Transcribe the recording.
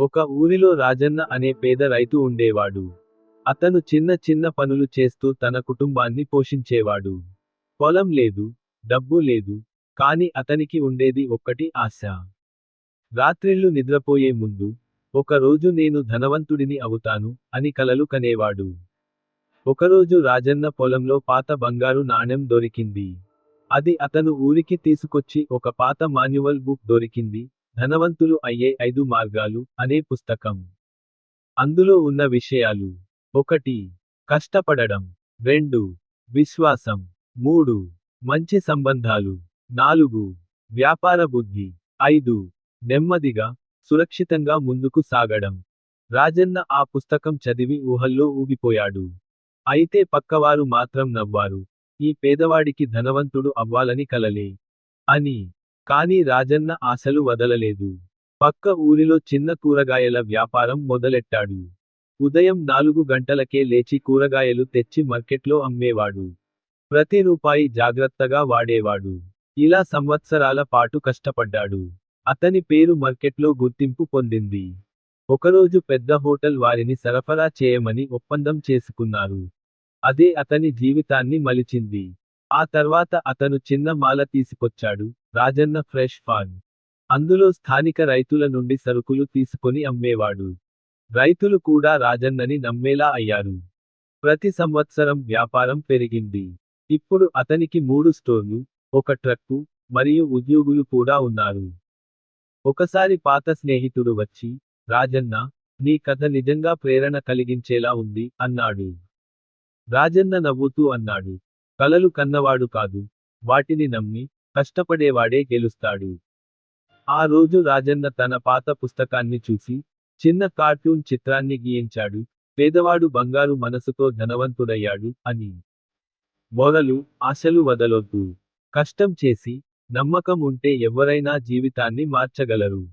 ఒక ఊరిలో రాజన్న అనే పేద రైతు ఉండేవాడు. అతను చిన్న చిన్న పనులు చేస్తూ తన కుటుంబాన్ని పోషించేవాడు. పొలం లేదు, డబ్బు లేదు, కాని అతనికి ఉండేది ఒక్కటి ఆశ. రాత్రిళ్ళు నిద్రపోయే ముందు, ఒక రోజు నేను ధనవంతుడిని అవుతాను, అని కలలు కనేవాడు. ఒకరోజు రాజన్న పొలంలో పాత బంగారు నాణెం దొరికింది. అది అతను ఊరికి తీసుకొచ్చి ఒక పాత మాన్యువల్ బుక్ దొరికింది, ధనవంతులు అయ్యే ఐదు మార్గాలు, అనే పుస్తకం. అందులో ఉన్న విషయాలు. ఒకటి కష్టపడడం. రెండు విశ్వాసం. మూడు మంచి సంబంధాలు. నాలుగు వ్యాపార బుద్ధి. ఐదు నెమ్మదిగా, సురక్షితంగా ముందుకు సాగడం. రాజన్న ఆ పుస్తకం చదివి ఊహల్లో ఊగిపోయాడు. అయితే పక్కవారు మాత్రం నవ్వారు. ఈ పేదవాడికి ధనవంతుడు అవ్వాలని కలలే. అని. కానీ రాజన్న ఆశలు వదలలేదు. పక్క ఊరిలో చిన్న కూరగాయల వ్యాపారం మొదలెట్టాడు. ఉదయం నాలుగు గంటలకే లేచి కూరగాయలు తెచ్చి మార్కెట్లో అమ్మేవాడు. ప్రతి రూపాయి జాగ్రత్తగా వాడేవాడు. ఇలా సంవత్సరాల పాటు కష్టపడ్డాడు. అతని పేరు మార్కెట్లో గుర్తింపు పొందింది. ఒకరోజు పెద్ద హోటల్ వారిని సరఫరా చేయమని ఒప్పందం చేసుకున్నారు. అదే అతని జీవితాన్ని మలిచింది. ఆ తర్వాత అతను చిన్న మాల తీసుకొచ్చాడు, రాజన్న ఫ్రెష్ ఫార్మ్. అందులో స్థానిక రైతుల నుండి సరుకులు తీసుకొని అమ్మేవాడు. రైతులు కూడా రాజన్నని నమ్మేలా అయ్యారు. ప్రతి సంవత్సరం వ్యాపారం పెరిగింది. ఇప్పుడు అతనికి మూడు స్టోర్లు, ఒక ట్రక్కు, మరియు ఉద్యోగులు కూడా ఉన్నారు. ఒకసారి పాత స్నేహితుడు వచ్చి, రాజన్న నీ కథ నిజంగా ప్రేరణ కలిగించేలా ఉంది, అన్నాడు. రాజన్న నవ్వుతూ అన్నాడు. కలలు కన్నవాడు కాదు. వాటిని నమ్మి, కష్టపడేవాడే గెలుస్తాడు. ఆ రోజు రాజన్న తన పాత పుస్తకాన్ని చూసి, చిన్న కార్టూన్ చిత్రాన్ని గీయించాడు, పేదవాడు బంగారు మనసుతో ధనవంతుడయ్యాడు, అని. మొదలు, ఆశలు వదలొద్దు. కష్టం చేసి, నమ్మకం ఉంటే ఎవరైనా జీవితాన్ని మార్చగలరు.